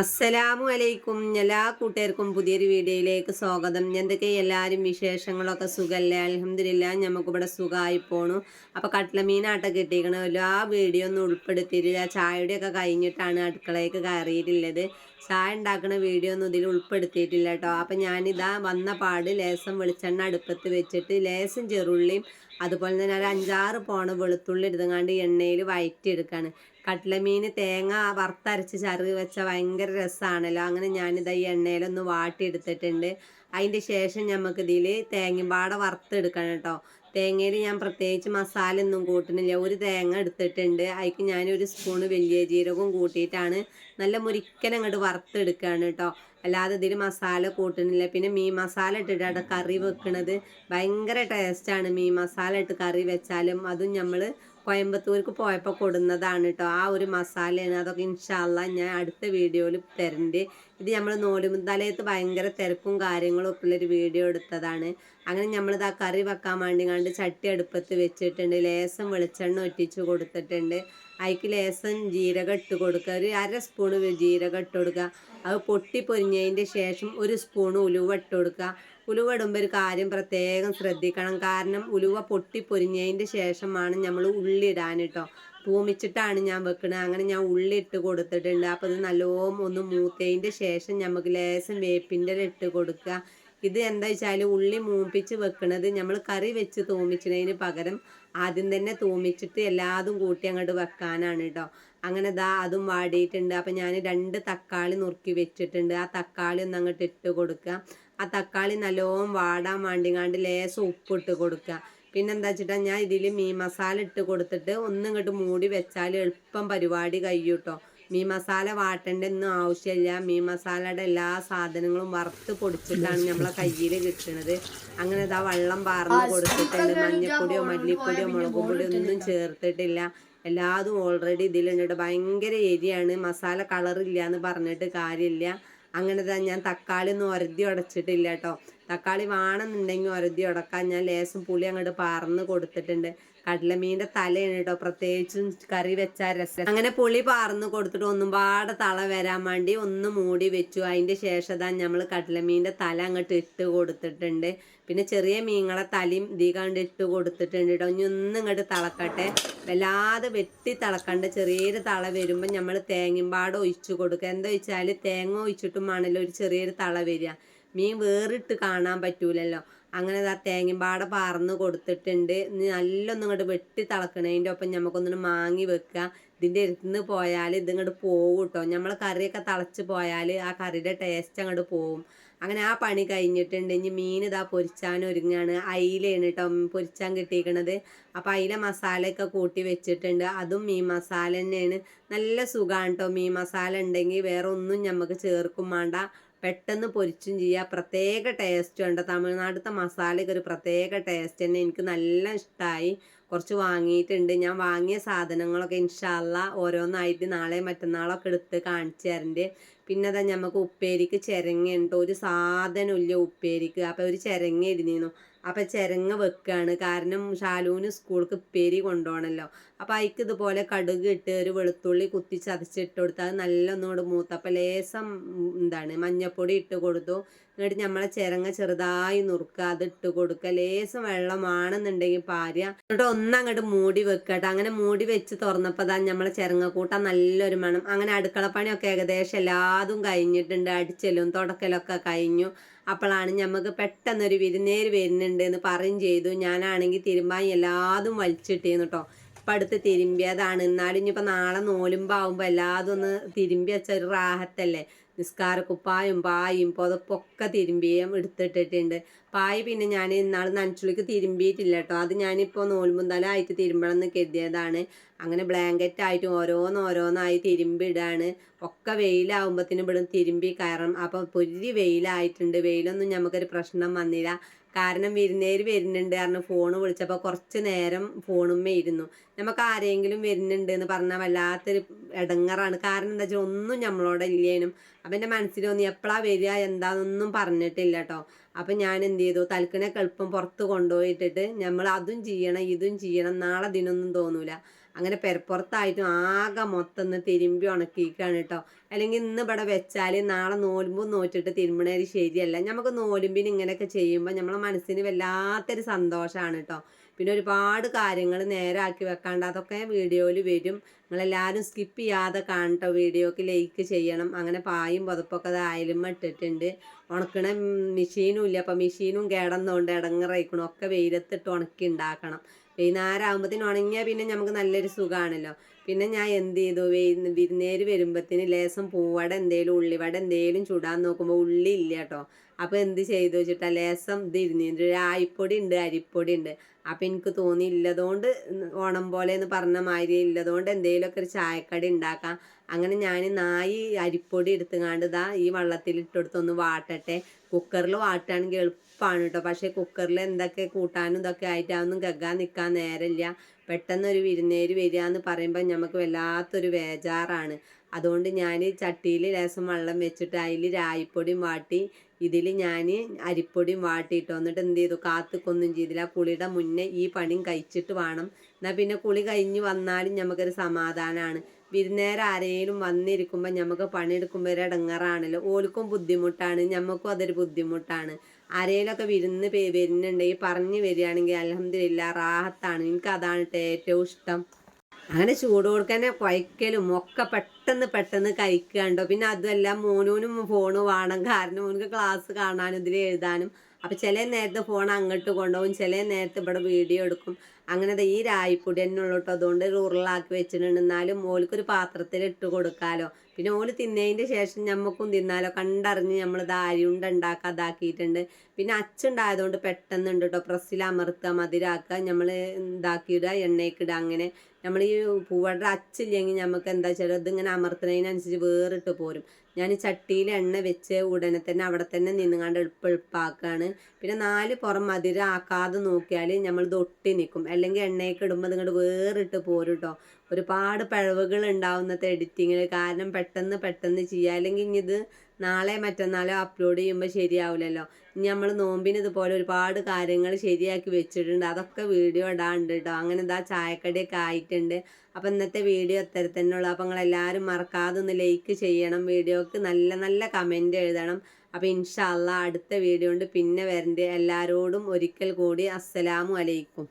അസ്സലാമു അലൈക്കും. എല്ലാ കൂട്ടുകാർക്കും പുതിയൊരു വീഡിയോയിലേക്ക് സ്വാഗതം. എന്തൊക്കെ എല്ലാവരും വിശേഷങ്ങളൊക്കെ സുഖമല്ലേ അലഹമില്ല നമുക്കിവിടെ സുഖമായി പോണു. അപ്പോൾ കട്ട്ലമീനാട്ട കിട്ടിയിരിക്കണ എല്ലാ വീഡിയോ ഒന്നും ഉൾപ്പെടുത്തിയിട്ടില്ല ചായയുടെയൊക്കെ കഴിഞ്ഞിട്ടാണ് അടുക്കളയ്ക്ക് കയറിയിട്ടുള്ളത്. ചായ ഉണ്ടാക്കുന്ന വീഡിയോ ഒന്നും ഇതിൽ ഉൾപ്പെടുത്തിയിട്ടില്ല കേട്ടോ. അപ്പം ഞാനിതാ വന്ന പാട് ലേസം വെളിച്ചെണ്ണ അടുപ്പത്ത് വെച്ചിട്ട് ലേസം ചെറുള്ളിയും അതുപോലെ തന്നെ ഒരു അഞ്ചാറ് പോണ വെളുത്തുള്ളി എടുത്തങ്ങാണ്ട് എണ്ണയിൽ വയറ്റിയെടുക്കുകയാണ് കട്ട്ലമീൻ തേങ്ങ വറുത്തരച്ച് ചറുകി വെച്ച ഭയങ്കര രസമാണല്ലോ അങ്ങനെ ഞാനിത് ഈ എണ്ണയിലൊന്ന് വാട്ടിയെടുത്തിട്ടുണ്ട്. അതിന്റെ ശേഷം നമുക്ക് ഇതിൽ പാടെ വറുത്തെടുക്കണം കേട്ടോ. തേങ്ങയിൽ ഞാൻ പ്രത്യേകിച്ച് മസാല ഒന്നും കൂട്ടുന്നില്ല ഒരു തേങ്ങ എടുത്തിട്ടുണ്ട്. അതിക്ക് ഞാനൊരു സ്പൂണ് വലിയ ജീരകവും കൂട്ടിയിട്ടാണ് നല്ല മുരിക്കൻ അങ്ങോട്ട് വറുത്തെടുക്കുകയാണ് കേട്ടോ. അല്ലാതെ ഇതിൽ മസാല കൂട്ടുന്നില്ല പിന്നെ മീൻ മസാല ഇട്ടിട്ടാണ് കറി വെക്കണത് ഭയങ്കര ടേസ്റ്റാണ് മീൻ മസാല ഇട്ട് കറി വെച്ചാലും അതും നമ്മൾ കോയമ്പത്തൂർക്ക് പോയപ്പോൾ കൊടുന്നതാണ് കേട്ടോ ആ ഒരു മസാലയാണ്. അതൊക്കെ ഇൻഷാല്ല ഞാൻ അടുത്ത വീഡിയോയിൽ തരണ്ട്. ഇത് നമ്മൾ നോലുമുത്തലയത്ത് ഭയങ്കര തിരക്കും കാര്യങ്ങളും ഒക്കെ ഉള്ളൊരു വീഡിയോ എടുത്തതാണ്. അങ്ങനെ നമ്മളിത് കറി വെക്കാൻ വേണ്ടി കണ്ട് ചട്ടി അടുപ്പത്ത് വെച്ചിട്ടുണ്ട്. ലേസം വെളിച്ചെണ്ണ ഒറ്റിച്ച് കൊടുത്തിട്ടുണ്ട്. അതിക്ക് ലേസം ജീരകം ഇട്ട് കൊടുക്കുക. ഒരു അര സ്പൂണ് ജീരകം ഇട്ട് കൊടുക്കുക. അത് പൊട്ടി പൊരിഞ്ഞതിന്റെ ശേഷം ഒരു സ്പൂൺ ഉലുവ ഇട്ട് കൊടുക്കുക. ഉലുവ ഇടുമ്പോൾ ഒരു കാര്യം പ്രത്യേകം ശ്രദ്ധിക്കണം. കാരണം ഉലുവ പൊട്ടി പൊരിഞ്ഞതിന്റെ ശേഷമാണ് നമ്മൾ ഉള്ളി ഇടാൻ കേട്ടോ തൂമിച്ചിട്ടാണ് ഞാൻ വെക്കുന്നത് അങ്ങനെ ഞാൻ ഉള്ളി ഇട്ട് കൊടുത്തിട്ടുണ്ട്. അപ്പോൾ ഇത് നല്ലോണം ഒന്ന് മൂത്തതിന്റെ ശേഷം നമുക്ക് ലേശം വേപ്പിന്റെ ഇട്ട് കൊടുക്കുക ഇത് എന്താ വെച്ചാൽ ഉള്ളി മൂപ്പിച്ച് വെക്കുന്നത് നമ്മൾ കറി വെച്ച് തൂമിച്ചതിന് പകരം ആദ്യം തന്നെ തൂമിച്ചിട്ട് എല്ലാതും കൂട്ടി അങ്ങോട്ട് വെക്കാനാണ് കേട്ടോ അങ്ങനെ ദാ അതും വാടിയിട്ടുണ്ട്. അപ്പം ഞാൻ രണ്ട് തക്കാളി നുറുക്കി വെച്ചിട്ടുണ്ട്. ആ തക്കാളി ഒന്ന് അങ്ങോട്ട് ഇട്ട് കൊടുക്കുക ആ തക്കാളി നല്ലോണം വാടാൻ വേണ്ടിങ്ങാണ്ട് ലേശം ഉപ്പിട്ട് കൊടുക്കുക പിന്നെന്താ വെച്ചിട്ടാ ഞാൻ ഇതിൽ മീൻ മസാല ഇട്ട് കൊടുത്തിട്ട് ഒന്നും ഇങ്ങോട്ട് മൂടി വെച്ചാൽ എളുപ്പം പരിപാടി കഴിയൂട്ടോ. മീൻ മസാല വാട്ടേണ്ടൊന്നും ആവശ്യമില്ല. മീൻ മസാലയുടെ എല്ലാ സാധനങ്ങളും വറുത്ത് പൊടിച്ചിട്ടാണ് നമ്മളെ കയ്യിൽ കിട്ടുന്നത് അങ്ങനെ ഇതാ വെള്ളം പാർന്ന് കൊടുത്തിട്ടുണ്ട്. മഞ്ഞപ്പൊടിയോ മല്ലിപ്പൊടിയോ മുളക് പൊടിയോ ഒന്നും ചേർത്തിട്ടില്ല. എല്ലാതും ഓൾറെഡി ഇതിലുണ്ട് ഭയങ്കര എരിയാണ്. മസാല കളറില്ല എന്ന് പറഞ്ഞിട്ട് കാര്യമില്ല. അങ്ങനെ തന്നെ ഞാൻ തക്കാളി ഒന്നും ഒരതി ഉടച്ചിട്ടില്ല കേട്ടോ. തക്കാളി വേണമെന്നുണ്ടെങ്കിൽ ഒരതി ഉടക്കാൻ ഞാൻ ലേശം പുളി അങ്ങോട്ട് പാർന്ന് കൊടുത്തിട്ടുണ്ട്. കടലമീന്റെ തലയാണ് കേട്ടോ. പ്രത്യേകിച്ചും കറി വെച്ചാൽ രസം. അങ്ങനെ പുളി പാർന്ന് കൊടുത്തിട്ട് ഒന്നും പാടെ തള വരാൻ വേണ്ടി ഒന്ന് മൂടി വെച്ചു. അതിന്റെ ശേഷം താൻ നമ്മൾ കടലമീന്റെ തല അങ്ങോട്ട് ഇട്ട് കൊടുത്തിട്ടുണ്ട്. പിന്നെ ചെറിയ മീങ്ങളെ തലയും ഇതീകാണ്ട് ഇട്ട് കൊടുത്തിട്ടുണ്ട് കേട്ടോ. ഇനി ഒന്നും ഇങ്ങോട്ട് തിളക്കട്ടെ. വല്ലാതെ വെട്ടി തിളക്കണ്ട. ചെറിയൊരു തള വരുമ്പോൾ നമ്മൾ തേങ്ങമ്പാട് ഒഴിച്ചു കൊടുക്കുക. എന്താ വെച്ചാൽ തേങ്ങ ഒഴിച്ചിട്ടും ആണല്ലോ ഒരു ചെറിയൊരു തള വരിക. മീൻ വേറിട്ട് കാണാൻ പറ്റൂലല്ലോ. അങ്ങനെ ആ തേങ്ങമ്പാട പാർന്ന് കൊടുത്തിട്ടുണ്ട്. നല്ലൊന്നും ഇങ്ങോട്ട് വെട്ടി തിളക്കണതിന്റെ ഒപ്പം നമുക്കൊന്നും മാങ്ങി വെക്കുക ഇതിന്റെ ഇരുന്ന് പോയാൽ ഇതിങ്ങോട്ട് പോകും കേട്ടോ നമ്മൾ കറിയൊക്കെ തിളച്ച് പോയാൽ ആ കറിയുടെ ടേസ്റ്റ് അങ്ങോട്ട് പോകും അങ്ങനെ ആ പണി കഴിഞ്ഞിട്ടുണ്ട്. ഇനി മീൻ ഇതാ പൊരിച്ചാൻ ഒരുങ്ങാണ്. അയിലാണ് കേട്ടോ പൊരിച്ചാൻ കിട്ടിയിരിക്കണത് അപ്പോൾ അയില മസാലയൊക്കെ കൂട്ടി വെച്ചിട്ടുണ്ട്. അതും മീൻ മസാല തന്നെയാണ് നല്ല സുഖമാണ് കേട്ടോ മീൻ മസാല ഉണ്ടെങ്കിൽ വേറെ ഒന്നും നമുക്ക് ചേർക്കും വേണ്ട പെട്ടെന്ന് പൊരിച്ചും ചെയ്യുക പ്രത്യേക ടേസ്റ്റ് ഉണ്ട്. തമിഴ്നാട്ടിലത്തെ മസാലയ്ക്ക് ഒരു പ്രത്യേക ടേസ്റ്റ് തന്നെ എനിക്ക് നല്ല ഇഷ്ടമായി കുറച്ച് വാങ്ങിയിട്ടുണ്ട്. ഞാൻ വാങ്ങിയ സാധനങ്ങളൊക്കെ ഇൻഷാല്ല ഓരോന്നായിട്ട് നാളെ മറ്റന്നാളൊക്കെ എടുത്ത് കാണിച്ചു തരണ്ട്. പിന്നെ അതാ നമുക്ക് ഉപ്പേരിക്ക് ചിരങ്ങ ഉണ്ട്. ഒരു സാധനമില്ല ഉപ്പേരിക്ക്. അപ്പോൾ ഒരു ചിരങ്ങ ഇരുന്നിരുന്നു അപ്പം ചിരങ്ങ വെക്കുകയാണ് കാരണം ഷാലൂന് സ്കൂൾക്ക് ഉപ്പേരി കൊണ്ടുപോകണമല്ലോ അപ്പം അതിക്ക് ഇതുപോലെ കടുക് ഇട്ട് ഒരു വെളുത്തുള്ളി കുത്തി ചതച്ചിട്ട് കൊടുത്ത് അത് നല്ല ഒന്നുകൂടെ മൂത്തപ്പം ലേസം എന്താണ് മഞ്ഞപ്പൊടി ഇട്ട് കൊടുത്തു. എന്നിട്ട് നമ്മളെ ചിരങ്ങ ചെറുതായി നുറുക്കുക അത് ഇട്ട് കൊടുക്കുക ലേസം വെള്ളമാണെന്നുണ്ടെങ്കിൽ പാരുക എന്നിട്ട് ഒന്നങ്ങോട്ട് മൂടി വെക്കട്ടെ. അങ്ങനെ മൂടി വെച്ച് തുറന്നപ്പോൾ അതാ നമ്മളെ ചിരങ്ങക്കൂട്ട നല്ലൊരു മണം. അങ്ങനെ അടുക്കളപ്പണിയൊക്കെ ഏകദേശം എല്ലാതും കഴിഞ്ഞിട്ടുണ്ട്. അടിച്ചലും തുടക്കലൊക്കെ കഴിഞ്ഞു. അപ്പോഴാണ് നമുക്ക് പെട്ടെന്നൊരു വിരുന്നേര് വരുന്നുണ്ട് എന്ന് പറയും ചെയ്തു. ഞാനാണെങ്കിൽ തിരുമ്പാൻ എല്ലാതും വലിച്ചിട്ടേന്ന് കേട്ടോ ഇപ്പം അടുത്ത് തിരുമ്പിയതാണ്. എന്നാലും ഇനിയിപ്പോൾ നാളെ നോലുമ്പോൾ ആകുമ്പോൾ എല്ലാതും ഒന്ന് തിരുമ്പി വെച്ച ഒരു റാഹത്തല്ലേ? നിസ്കാരക്കുപ്പായും പായും പുതപ്പൊക്കെ തിരുമ്പിയും എടുത്തിട്ടിട്ടുണ്ട്. പായ് പിന്നെ ഞാൻ ഇന്നാൾ നനച്ചുള്ളിക്ക് തിരുമ്പിയിട്ടില്ല കേട്ടോ അത് ഞാനിപ്പോൾ നോൽമുന്തലായിട്ട് തിരുമ്പണം എന്ന് കരുതിയതാണ്. അങ്ങനെ ബ്ലാങ്കറ്റ് ആയിട്ട് ഓരോന്നോരോന്നായി തിരുമ്പിടാണ് ഒക്കെ വെയിലാവുമ്പോഴത്തേനും ഇവിടെ തിരുമ്പി കയറണം. അപ്പം പൊരി വെയിലായിട്ടുണ്ട്. വെയിലൊന്നും നമുക്കൊരു പ്രശ്നം വന്നില്ല. കാരണം വിരുന്നേര് വരുന്നുണ്ട് കാരണം ഫോൺ വിളിച്ചപ്പോൾ കുറച്ച് നേരം ഫോണുമ്മേ ഇരുന്നു. നമുക്ക് ആരെങ്കിലും വരുന്നുണ്ട് എന്ന് പറഞ്ഞാൽ വല്ലാത്തൊരു ഇടങ്ങറാണ് കാരണം എന്താ വെച്ചാൽ ഒന്നും നമ്മളോട് ഇല്ലേനും. അപ്പം എന്റെ മനസ്സിൽ തോന്നി എപ്പോഴാണ് വരിക എന്താണെന്നൊന്നും പറഞ്ഞിട്ടില്ല കേട്ടോ അപ്പം ഞാൻ എന്ത് ചെയ്തു? തൽക്കിനൊക്കെ എളുപ്പം പുറത്ത് കൊണ്ടുപോയിട്ടിട്ട് നമ്മൾ അതും ചെയ്യണം ഇതും ചെയ്യണം. നാളെ ദിനൊന്നും തോന്നൂല. അങ്ങനെ പെരപ്പുറത്തായിട്ടും ആകെ മൊത്തം ഒന്ന് തിരുമ്പി ഉണക്കിയിരിക്കുകയാണ് കേട്ടോ. അല്ലെങ്കിൽ ഇന്ന് ഇവിടെ വെച്ചാൽ നാളെ നോലുമ്പ് നോറ്റിട്ട് തിരുമ്പണേര് ശരിയല്ല. നമുക്ക് നോലുമ്പിന് ഇങ്ങനെയൊക്കെ ചെയ്യുമ്പോൾ നമ്മളെ മനസ്സിന് വല്ലാത്തൊരു സന്തോഷമാണ് കേട്ടോ. പിന്നെ ഒരുപാട് കാര്യങ്ങൾ നേരാക്കി വെക്കാണ്ട് അതൊക്കെ വീഡിയോയിൽ വരും. നിങ്ങളെല്ലാവരും സ്കിപ്പ് ചെയ്യാതെ കാണട്ടോ വീഡിയോക്ക് ലൈക്ക് ചെയ്യണം. അങ്ങനെ പായും പുതപ്പൊക്കെ അത് ഇട്ടിട്ടുണ്ട്. ഉണക്കണ മെഷീനും ഇല്ല. അപ്പം മെഷീനും കേടന്നുകൊണ്ട് ഇടങ്ങറയിക്കണം ഒക്കെ വെയിലത്തിട്ട് ഉണക്കി ഉണ്ടാക്കണം. വൈകുന്നേരം ആകുമ്പോഴത്തേന് ഉണങ്ങിയാൽ പിന്നെ നമുക്ക് നല്ലൊരു സുഖമാണല്ലോ പിന്നെ ഞാൻ എന്ത് ചെയ്തു വിരുന്നേര് വരുമ്പത്തിന് ലേസം പൂവട എന്തേലും ഉള്ളിവട എന്തേലും ചുടാൻ നോക്കുമ്പോൾ ഉള്ളി ഇല്ല കേട്ടോ അപ്പോൾ എന്ത് ചെയ്തു വെച്ചിട്ടാ? ലേസം ഇത് ഇരുന്നിട്ട് രായിപ്പൊടി ഉണ്ട് അരിപ്പൊടി ഉണ്ട് അപ്പം എനിക്ക് തോന്നി ഇല്ലതുകൊണ്ട് ഓണം പോലെ എന്ന് പറഞ്ഞ മാതിരി ഇല്ലതുകൊണ്ട് എന്തെങ്കിലുമൊക്കെ ഒരു ചായക്കടി ഉണ്ടാക്കാം അങ്ങനെ ഞാൻ നായി അരിപ്പൊടി എടുത്തുങ്ങാണ്ട് ഇതാ ഈ വള്ളത്തിൽ ഇട്ടെടുത്തൊന്ന് വാട്ടട്ടെ. കുക്കറിൽ വാട്ടുകയാണെങ്കിൽ എളുപ്പമാണ് കേട്ടോ പക്ഷേ കുക്കറിൽ എന്തൊക്കെ കൂട്ടാനും ഇതൊക്കെ ആയിട്ട് അതൊന്നും കെഗാൻ നിൽക്കാൻ നേരമില്ല പെട്ടെന്ന് ഒരു വിരുന്നേര് വരിക എന്ന് പറയുമ്പോൾ നമുക്ക് വല്ലാത്തൊരു ബേജാറാണ് അതുകൊണ്ട് ഞാൻ ചട്ടിയിൽ ലേശം വെള്ളം വെച്ചിട്ട് അതിൽ രായിപ്പൊടിയും വാട്ടി ഇതിൽ ഞാൻ അരിപ്പൊടിയും വാട്ടിയിട്ട് വന്നിട്ട് എന്ത് ചെയ്തു? കാത്തുക്കൊന്നും ചെയ്തില്ല. കുളിയുടെ മുന്നേ ഈ പണിയും കഴിച്ചിട്ട് വേണം. എന്നാൽ പിന്നെ കുളി കഴിഞ്ഞ് വന്നാലും നമുക്കൊരു സമാധാനമാണ് വിരുന്നേരം ആരെങ്കിലും വന്നിരിക്കുമ്പോൾ നമുക്ക് പണിയെടുക്കുമ്പോൾ ഒരു ഇടങ്ങറാണല്ലോ ഓൽക്കും ബുദ്ധിമുട്ടാണ്. നമുക്കും അതൊരു ബുദ്ധിമുട്ടാണ്. ആരെങ്കിലുമൊക്കെ വിരുന്ന് വരുന്നുണ്ടെങ്കിൽ പറഞ്ഞു വരികയാണെങ്കിൽ അലഹമില്ല റാഹത്താണ്. എനിക്ക് അതാണ് ഏറ്റവും ഇഷ്ടം. അങ്ങനെ ചൂട് കൊടുക്കാനെ കുഴക്കലും ഒക്കെ പെട്ടെന്ന് പെട്ടെന്ന് കഴിക്കാണ്ടോ പിന്നെ അതുമല്ല മോനൂനും ഫോണ് വേണം. കാരണം മോനക്ക് ക്ലാസ് കാണാനും ഇതിൽ എഴുതാനും. അപ്പം ചില നേരത്തെ ഫോൺ അങ്ങോട്ട് കൊണ്ടുപോകും. ചില നേരത്തെ ഇവിടെ വീഡിയോ എടുക്കും. അങ്ങനെ ഈ രായിപ്പൊടി തന്നെ ഉള്ളൂ കേട്ടോ അതുകൊണ്ട് ഉരുളാക്കി വെച്ചിട്ടുണ്ട്. എന്നാലും മോൾക്കൊരു പാത്രത്തിൽ ഇട്ട് കൊടുക്കാലോ. പിന്നെ ഓൽ തിന്നതിന്റെ ശേഷം നമുക്കും തിന്നാലോ. കണ്ടറിഞ്ഞ് നമ്മൾ ഇത് അരിയുണ്ട ഉണ്ടാക്കുക അതാക്കിയിട്ടുണ്ട് പിന്നെ അച്ചുണ്ടായതുകൊണ്ട് പെട്ടെന്ന് ഉണ്ട് കേട്ടോ പ്രസ്സിൽ അമർത്തുക മധുരാക്കുക നമ്മൾ ഇതാക്കിയിടുക എണ്ണയ്ക്കിടുക അങ്ങനെ നമ്മൾ ഈ പൂവടെ അച്ചില്ലെങ്കിൽ നമുക്ക് എന്താ വെച്ചാൽ ഇതിങ്ങനെ അമർത്തുന്നതിനനുസരിച്ച് വേറിട്ട് പോരും. ഞാൻ ചട്ടിയിൽ എണ്ണ വെച്ച് ഉടനെ തന്നെ അവിടെ തന്നെ നിന്നുകൊണ്ട് എളുപ്പം എളുപ്പമാക്കുകയാണ് പിന്നെ നാല് പുറം മധുരം ആക്കാതെ നോക്കിയാൽ നമ്മൾ തൊട്ടി നിൽക്കും അല്ലെങ്കിൽ എണ്ണയൊക്കെ ഇടുമ്പോൾ നിങ്ങളുടെ വേറിട്ട് പോരും കേട്ടോ ഒരുപാട് പിഴവുകൾ ഉണ്ടാവുന്നത് എഡിറ്റിങ്ങിൽ കാരണം പെട്ടെന്ന് പെട്ടെന്ന് ചെയ്യുക അല്ലെങ്കിൽ ഇത് നാളെ മറ്റന്നാളോ അപ്ലോഡ് ചെയ്യുമ്പോൾ ശരിയാവില്ലല്ലോ ഇനി നമ്മൾ നോമ്പിന് ഇതുപോലെ ഒരുപാട് കാര്യങ്ങൾ ശരിയാക്കി വെച്ചിട്ടുണ്ട്. അതൊക്കെ വീഡിയോ ഇടാണ്ട് കേട്ടോ അങ്ങനെ ഇതാ ചായക്കടിയൊക്കെ ആയിട്ടുണ്ട്. അപ്പം ഇന്നത്തെ വീഡിയോ ഉള്ളൂ അപ്പം നിങ്ങളെല്ലാവരും മറക്കാതെ ഒന്ന് ലൈക്ക് ചെയ്യണം. വീഡിയോക്ക് നല്ല നല്ല കമന്റ് എഴുതണം. അപ്പോൾ ഇൻഷാല്ല അടുത്ത വീഡിയോ ഉണ്ട് പിന്നെ വരണ്ടേ. എല്ലാവരോടും ഒരിക്കൽ കൂടി അസ്സലാമു അലൈക്കും.